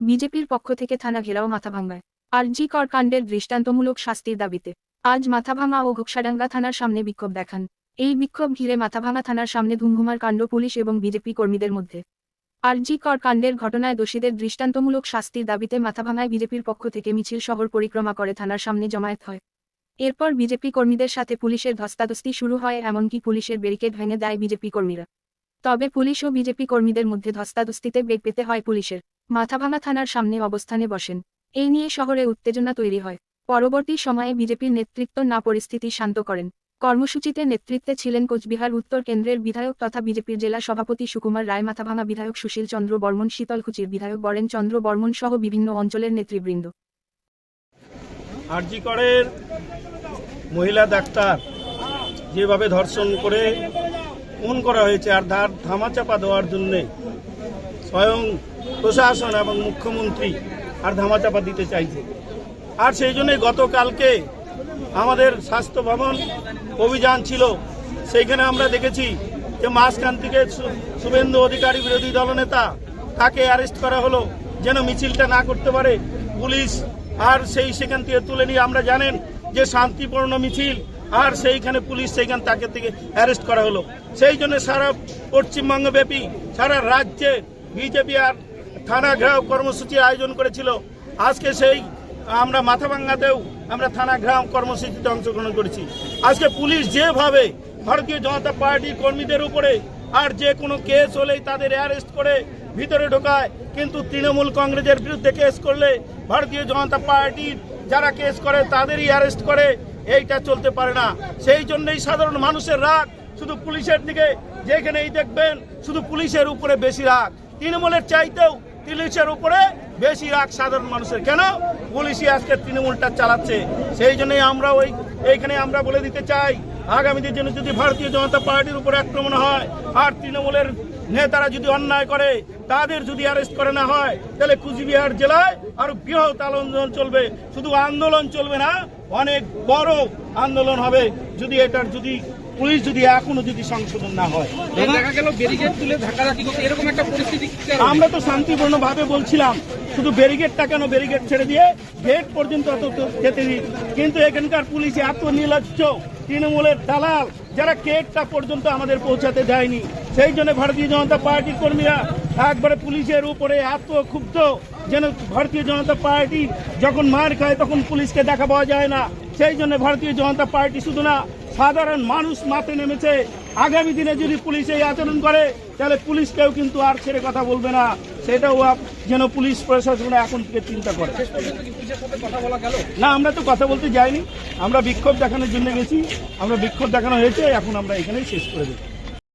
বিজেপির পক্ষ থেকে থানা ঘেরাও মাথাভাঙ্গায়। আর জি কর কাণ্ডের দৃষ্টান্তমূলক শাস্তির দাবিতে আজ মাথাভাঙা ও ঘোকসাডাঙ্গা থানার সামনে বিক্ষোভ দেখান। এই বিক্ষোভ ঘিরে মাথাভাঙা থানার সামনে ধুমঘুমার কাণ্ড পুলিশ এবং বিজেপি কর্মীদের মধ্যে। আর জি কর কাণ্ডের ঘটনায় দোষীদের দৃষ্টান্তমূলক শাস্তির দাবিতে মাথাভাঙায় বিজেপির পক্ষ থেকে মিছিল শহর পরিক্রমা করে থানার সামনে জমায়েত হয়। এরপর বিজেপি কর্মীদের সাথে পুলিশের ধস্তাধস্তি শুরু হয়, এমনকি পুলিশের ব্যারিকেড ভেঙে দেয় বিজেপি কর্মীরা। তবে পুলিশ ও বিজেপি কর্মীদের মধ্যে ধস্তাধস্তিতে বেগ পেতে হয় পুলিশের। মাথাভাঙা থানার সামনে অবস্থানে বসেন। এই নিয়ে শহরে উত্তেজনা তৈরি হয়। পরবর্তী সময়ে বিজেপির নেতৃত্ব না পরিস্থিতি শান্ত করেন। কর্মসূচিতে নেতৃত্বে ছিলেন কোচবিহার উত্তর কেন্দ্রের বিধায়ক তথা বিজেপির জেলা সভাপতি সুকুমার রায়, মাথাভাঙা বিধায়ক সুশীল চন্দ্র বর্মন, শীতলকুচির বিধায়ক বরেন চন্দ্র বর্মন সহ বিভিন্ন অঞ্চলের নেতৃবৃন্দ। আরজি করের মহিলা ডাক্তার যেভাবে ধর্ষণ করে খুন করা হয়েছে আর ধার ধামাচাপা দেওয়ার জন্যে স্বয়ং প্রশাসন এবং মুখ্যমন্ত্রী আর ধামাচাপা দিতে চাইছে। আর সেই জন্যই গতকালকে আমাদের স্বাস্থ্য ভবন অভিযান ছিল। সেইখানে আমরা দেখেছি যে মাঝখান থেকে শুভেন্দু অধিকারী বিরোধী দলনেতা তাকে অ্যারেস্ট করা হলো, যেন মিছিলটা না করতে পারে। পুলিশ আর সেই সেখান থেকে তুলে নিয়ে আমরা জানেন যে শান্তিপূর্ণ মিছিল, আর সেইখানে পুলিশ সেইখান তাকে থেকে অ্যারেস্ট করা হলো। সেই জন্য সারা পশ্চিমবঙ্গব্যাপী, সারা রাজ্যে বিজেপি আর থানা ঘেরাও কর্মসূচি আয়োজন করেছিল। আজকে সেই আমরা মাথা মাথাভাঙ্গাতেও আমরা থানা গ্রাম কর্মসূচিতে অংশগ্রহণ করেছি। আজকে পুলিশ যেভাবে ভারতীয় জনতা পার্টির কর্মীদের উপরে আর যে কোনো কেস হলেই তাদের অ্যারেস্ট করে ভিতরে ঢোকায়, কিন্তু তৃণমূল কংগ্রেসের বিরুদ্ধে কেস করলে ভারতীয় জনতা পার্টির যারা কেস করে তাদেরই অ্যারেস্ট করে, এইটা চলতে পারে না। সেই জন্যই সাধারণ মানুষের রাগ, শুধু পুলিশের দিকে যেখানেই দেখবেন, শুধু পুলিশের উপরে বেশি রাগ। তৃণমূলের চাইতেও পুলিশের উপরে বেশি রাগ সাধারণ মানুষের। কেন? পুলিশই আজকে তৃণমূলটা চালাচ্ছে। সেই জন্যই আমরা ওই এইখানে আমরা বলে দিতে চাই আগামী দিন যদি ভারতীয় জনতা পার্টির উপরে আক্রমণ হয়, আর তৃণমূলের নেতারা যদি অন্যায় করে, তাদের যদি অ্যারেস্ট করে না হয়, তাহলে কুচবিহার জেলায় আরও বৃহৎ আন্দোলন চলবে। শুধু আন্দোলন চলবে না, অনেক বড় আন্দোলন হবে। যদি এটার যদি পুলিশ যদি এখনও যদি সংশোধন না হয়। দেখা গেল ব্যারিকেড তুলে ধাক্কাধাক্কি করছে এরকম একটা পরিস্থিতি আমরা তো শান্তিপূর্ণ ভাবে বলছিলাম শুধু ব্যারিকেডটা কেন ব্যারিকেড ছেড়ে দিয়ে গেট পর্যন্ত যেতে দিই কিন্তু এখানকার পুলিশ এত নির্লজ্জ তৃণমূলের দালাল যারা গেটটা পর্যন্ত আমাদের পৌঁছাতে দেয়নি। সেই জন্য ভারতীয় জনতা পার্টির কর্মীরা একবারে পুলিশের উপরে এত ক্ষুব্ধ যেন ভারতীয় জনতা পার্টি যখন মার খায় তখন পুলিশকে দেখা পাওয়া যায় না। সেই জন্য ভারতীয় জনতা পার্টি শুধু না সাধারণ মানুষ মাঠে নেমেছে। আগামী দিনে যদি পুলিশ এই আচরণ করে, তাহলে পুলিশ কেউ কিন্তু আর ছেড়ে কথা বলবে না। সেটাও যেন পুলিশ প্রশাসন এখন থেকে চিন্তা করে। না, আমরা তো কথা বলতে যাইনি। আমরা বিক্ষোভ দেখানোর জন্য গেছি। আমরা বিক্ষোভ দেখানো হয়েছে। এখন আমরা এখানেই শেষ করে দেবো